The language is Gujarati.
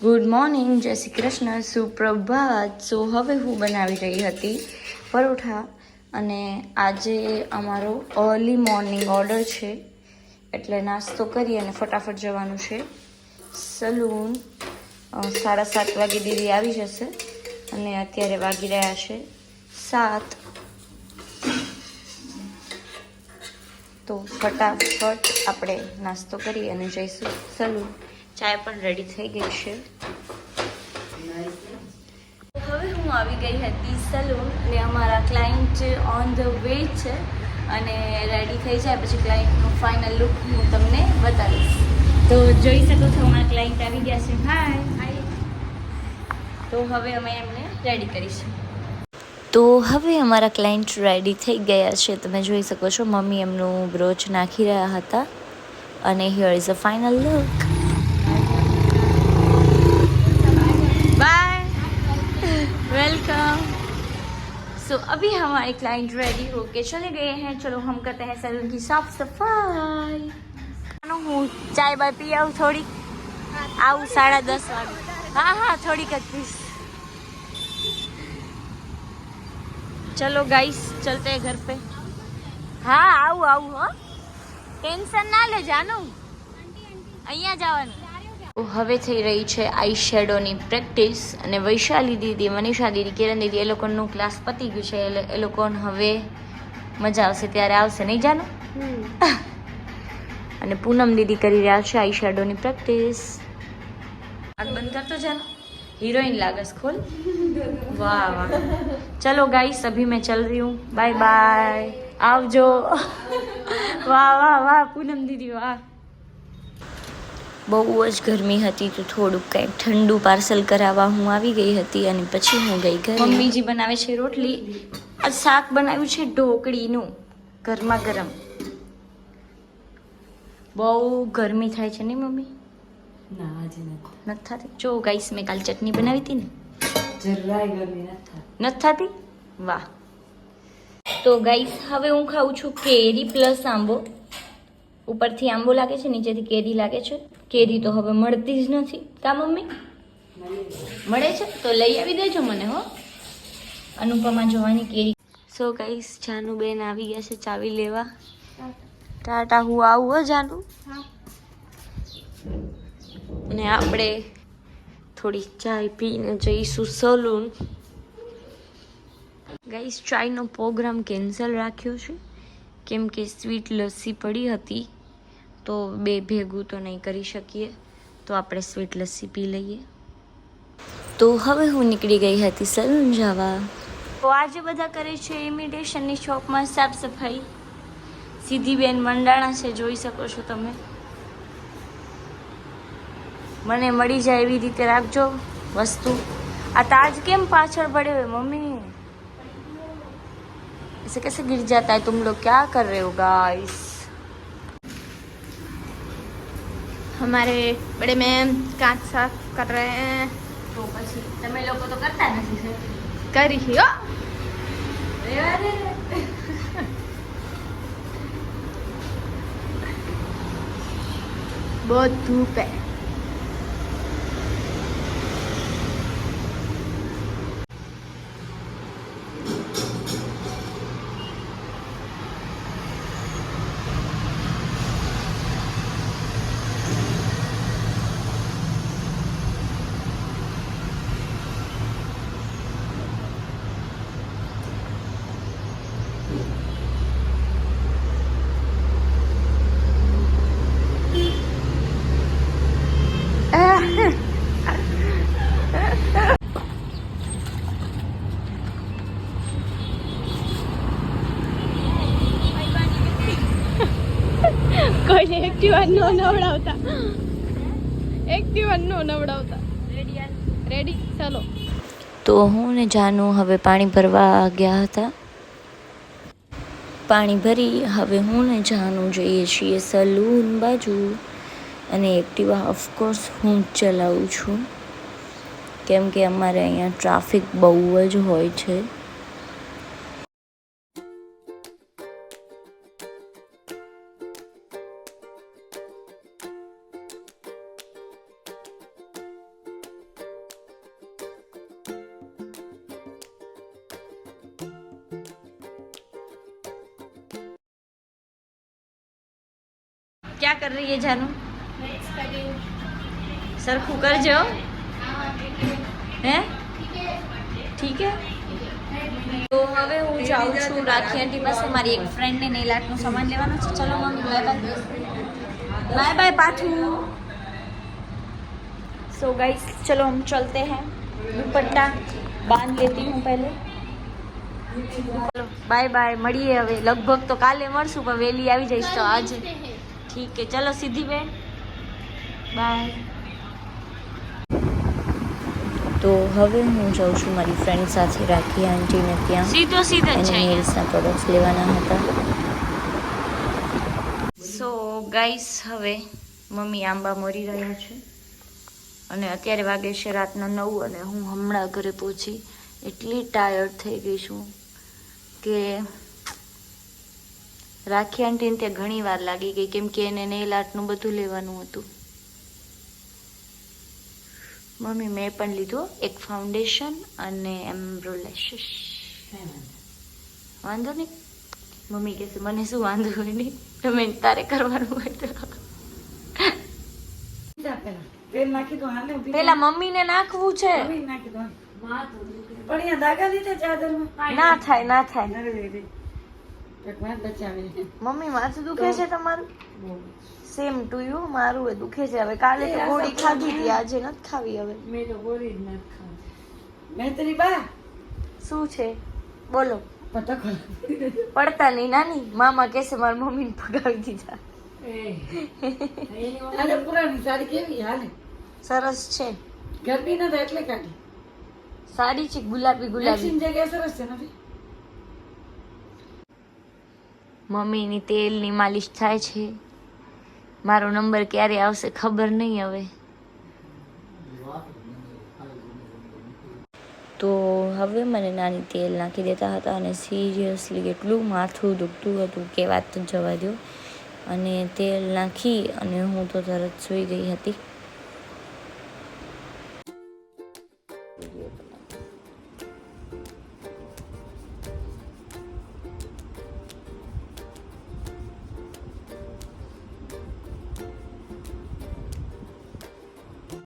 ગુડ મોર્નિંગ જય શ્રી કૃષ્ણ, સુપ્રભાત. સો હવે હું બનાવી રહી હતી પરોઠા અને આજે અમારો અર્લી મોર્નિંગ ઓર્ડર છે. એટલે નાસ્તો કરી અને ફટાફટ જવાનું છે. સલૂન સાડા સાત વાગે દીદી આવી જશે અને અત્યારે વાગી રહ્યા છે સાત. તો ફટાફટ આપણે નાસ્તો કરી અને જઈશું સલૂન ચાય પણ રેડી થઈ ગઈ છે. હવે હું આવી ગઈ હતી સલૂન એટલે અમારા ક્લાયન્ટ ઓન ધ વે છે અને રેડી થઈ જાય પછી ક્લાયન્ટનું ફાઇનલ લુક હું તમને બતાવીશ. તો જોઈ શકો છો, અમારા ક્લાયન્ટ આવી ગયા છે. હાય હાય તો હવે અમે એમને રેડી કરીશું. તો હવે અમારા ક્લાયન્ટ રેડી થઈ ગયા છે. તમે જોઈ શકો છો, મમ્મી એમનું બ્રોચ નાખી રહ્યા હતા. અને here is a final look सो अभी हमारे क्लाइंट रेडी होके चले गए हैं चलो हम करते हैं सैलून की साफ सफाई હું ચાય બાય પી આવું થોડીક આવું સાડા દસ વાગે હા હા થોડીક જ પીશ ચલો ગાઈસ ચલતે हैं घर पे હા આવું આવું હો ટેન્શન ના લે જાનું અહીંયા જવાનું હવે થઈ રહી છે આઈ શેડોની પ્રેક્ટિસ અને વૈશાલી દીદી મનીષા દીદી કિરણ દીદી એ લોકોનું ક્લાસ પતી ગયું છે એટલે એ લોકોને હવે મજા આવશે ત્યારે આવશે નહીં જાનું અને પૂનમ દીદી કરી રહ્યા છે આઈ શેડોની પ્રેક્ટિસ આગ બંધ કરતો જાનો हीरोइन लागस खोल वाह वाह चलो गाइस अभी मैं चल रही हूँ बाय बाय आवजो વાહ વાહ વાહ પૂનમ દીદી વાહ બહુ જ ગરમી હતી તો થોડુંક કંઈક ઠંડુ પાર્સલ કરાવવા હું આવી ગઈ હતી અને પછી હું ગઈ ઘરે. મમ્મીજી બનાવે છે રોટલી? આ શાક બનાવ્યું છે ઢોકળીનું ગરમા ગરમ બહુ ગરમી થાય છે ને મમ્મી? ના આજે નથી. થતી? જો ગાઈસ મેં કાલ ચટણી બનાવી હતી ને. જરાય ગરમી નથી નથી થતી? વાહ. તો ગાઈસ હવે હું ખાઉં છું કેરી પ્લસ આંબો. ઉપરથી આંબો લાગે છે નીચેથી કેરી લાગે છે. કેરી તો હવે મળતી જ નથી. કા મમ્મી? મળે છે? તો લઈ આવી દેજો મને હો. અનુપમા જોવાની કેરી. સો ગાઈસ જાનુ બેન આવી ગયા છે ચાવી લેવા. ટાટા. હું આવું હો જાનુ? અને આપણે થોડી ચાય પીને જઈશું સલૂન. ગાઈસ ચાયનો પ્રોગ્રામ કેન્સલ રાખ્યો છે. કેમ કે સ્વીટ લસ્સી પડી હતી. તો બે ભેગું તો નહીં કરી શકીએ તો આપણે સ્વીટ લસ્સી પી લઈએ તો હવે હું નીકળી ગઈ હતી સલૂન જવા તો આજે બધા કરે છે ઇમિટેશનની શોપમાં સાફ સફાઈ સીધી બેન મંડાણા છે જોઈ શકો છો તમે મને મળી જાય એવી રીતે રાખજો વસ્તુ આ તાજ કેમ પાછળ પડ્યો है मम्मी ऐसे कैसे गिर जाता है तुम लोग क्या कर रहे हो गाइस हमारे बड़े मैम कांच साफ कर रहे हैं તો પછી તમે લોકો તો કરતા નથી સર कर ही हो बहुत धूप કોઈને એક્ટિવા નો નવડાવતા. એક્ટિવા નો નવડાવતા. રેડી ચાલો. તો હું ને જાનુ હવે પાણી ભરવા ગયા હતા. પાણી ભરી હવે હું ને જાનુ જઈએ છીએ સલૂન બાજુ. અને એક્ટિવા ઓફકોર્સ હું જ ચલાવું છું. કેમ કે અમારે અહીંયા ટ્રાફિક બહુ જ હોય છે. क्या कर रही है जानू સરખું કરજો હે ઠીક હે તો હવે હું જાઉં છું રાખી આંટી પાસે મારી એક ફ્રેન્ડને નેલ આર્ટનો સામાન લેવાનો છે ચલો mummy bye bye bye bye पाठू सो गाइस चलो हम चलते हैं दुपट्टा बांध लेती हूँ पहले ચલો બાય બાય મળીએ હવે લગભગ તો કાલે મળશું પણ વહેલી આવી જઈશ તો આજે ઠીક છે. ચલો સીધી બેન. બાય તો હવે હું જાઉં છું મારી ફ્રેન્ડ સાથે રાખી આંટીને ત્યાં. સીધો સીધો છે. નેલ્સના પ્રોડક્ટ્સ લેવાના હતા. સો ગાઈસ હવે મમ્મી આંબા મરી રહ્યા છે. અને અત્યારે વાગે છે રાતના નવ અને હું હમણાં ઘરે પહોંચી. એટલી ટાયર્ડ થઈ ગઈ છું કે રાખી આંટીને ત્યાં ઘણી વાર લાગી ગઈ કેમ કે એને નેલ આર્ટનું બધું લેવાનું હતું. મમ્મી મેં પણ લીધું એક ફાઉન્ડેશન અને એમ્બ્રોલેશિસ વાંધો નહીં. મમ્મી કહેશે મને શું વાંધો હોય નહીં? તમે તારે કરવાનું હોય તો. પેલા મમ્મીને નાખવું છે. નાખી પણ અહીંયા દાગા લીધા ચાદરમાં. ના થાય ના થાય. મમ્મી માથું દુખે છે તમારું? સેમ ટુ યુ મારું એ દુખે છે. હવે કાલે તો ગોળી ખાધી હતી આજે નથી ખાવી હવે. મેં તો ગોળી જ નથી ખાધી. મૈત્રી બા. શું છે? બોલો. પડતા નહીં નાની. મામા કેસે મારી મમ્મીને પગાવી દીધા. અરે પુરાણી સાડી કેવી હાલે? સરસ છે. ગરમી નથી એટલે કાઢી. સાડી છે ગુલાબી ગુલાબી. જગ્યા સરસ છે નથી? મમ્મીની તેલની માલિશ થાય છે. મારો નંબર ક્યારે આવશે ખબર નહીં હવે. તો હવે મને નાની તેલ નાખી દેતા હતા અને સિરિયસલી એટલું માથું દુખતું હતું કે વાત જવા દો અને તેલ નાખી અને હું તો તરત સૂઈ ગઈ હતી.